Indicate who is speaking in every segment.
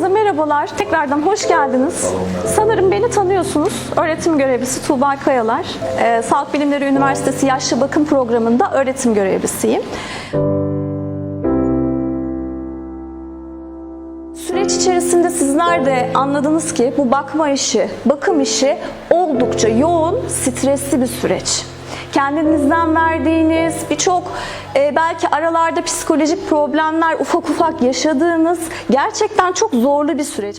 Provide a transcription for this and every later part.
Speaker 1: Herkese merhabalar. Tekrardan hoş geldiniz. Sanırım beni tanıyorsunuz. Öğretim görevlisi Tuğba Kayalar. Ee, Sağlık Bilimleri Üniversitesi Yaşlı Bakım Programı'nda öğretim görevlisiyim. Süreç içerisinde sizler de anladınız ki bu bakma işi, bakım işi oldukça yoğun, stresli bir süreç. Kendinizden verdiğiniz birçok e, belki aralarda psikolojik problemler ufak ufak yaşadığınız gerçekten çok zorlu bir süreç.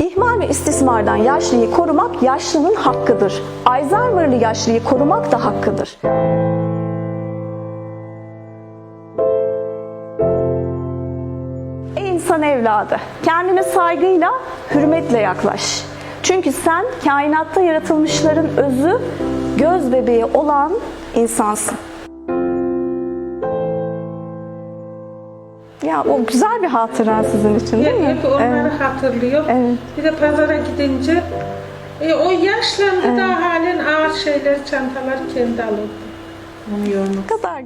Speaker 1: İhmal ve istismardan yaşlıyı korumak yaşlının hakkıdır. Alzheimer'lı yaşlıyı korumak da hakkıdır. İnsan evladı, kendine saygıyla, hürmetle yaklaş. Çünkü sen kainatta yaratılmışların özü, göz bebeği olan insansın. Ya o güzel bir hatıra sizin için değil mi?
Speaker 2: Hep onları
Speaker 1: Evet.
Speaker 2: hatırlıyor.
Speaker 1: Evet.
Speaker 2: Bir de pazara gidince e, o yaşlandı da halen ağır şeyler, çantaları kendi alırdı. Onu yormak.
Speaker 1: Kadar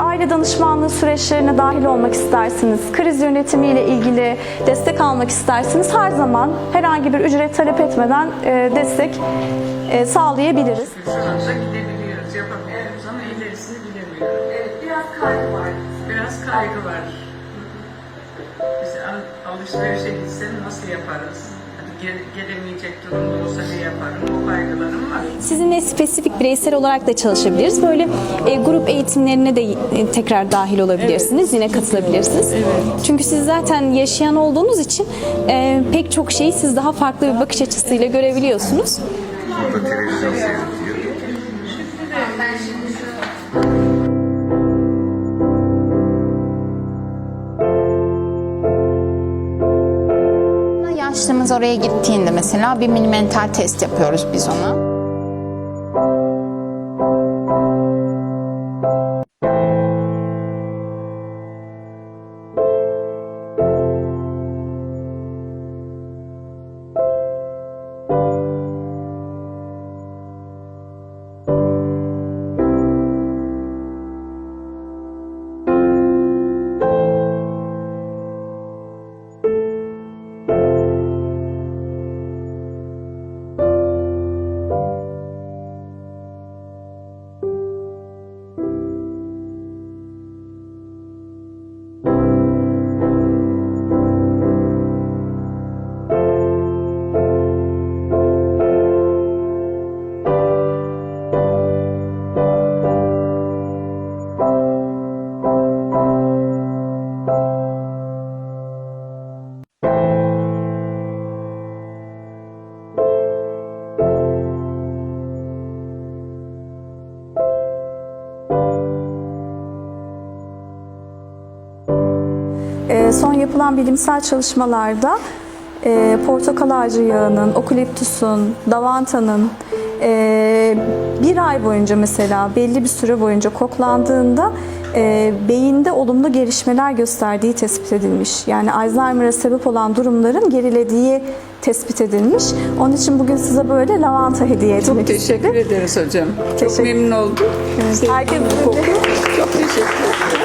Speaker 1: Aile danışmanlığı süreçlerine dahil olmak istersiniz, kriz yönetimiyle ilgili destek almak istersiniz. Her zaman herhangi bir ücret talep etmeden e, destek e, sağlayabiliriz.
Speaker 3: Sonuçta gidebiliyoruz, yapabiliyoruz ama ilerisini bilemiyoruz.
Speaker 4: Biraz kaygı var.
Speaker 3: Biraz kaygı var. Alışverişe gitsem nasıl yaparız? Gel- gelemeyecek durumda olsa ne yaparım? O kaygılarım var.
Speaker 5: Sizinle spesifik bireysel olarak da çalışabiliriz. Böyle e, grup eğitimlerine de e, tekrar dahil olabilirsiniz. Yine katılabilirsiniz. Çünkü siz zaten yaşayan olduğunuz için e, pek çok şeyi siz daha farklı bir bakış açısıyla görebiliyorsunuz.
Speaker 6: Burada televizyon seyrediyor.
Speaker 7: Yaşlımız oraya gittiğinde mesela bir mini mental test yapıyoruz biz ona.
Speaker 1: Son yapılan bilimsel çalışmalarda e, portakal ağacı yağının, okaliptüsün, davantanın e, bir ay boyunca mesela belli bir süre boyunca koklandığında e, beyinde olumlu gelişmeler gösterdiği tespit edilmiş. Yani Alzheimer'a sebep olan durumların gerilediği tespit edilmiş. Onun için bugün size böyle lavanta hediye etmek
Speaker 3: Çok teşekkür
Speaker 1: istedim.
Speaker 3: ederiz hocam. Çok
Speaker 1: Teşekkür-
Speaker 3: memnun oldum.
Speaker 1: Herkes
Speaker 3: Çok teşekkür ederim.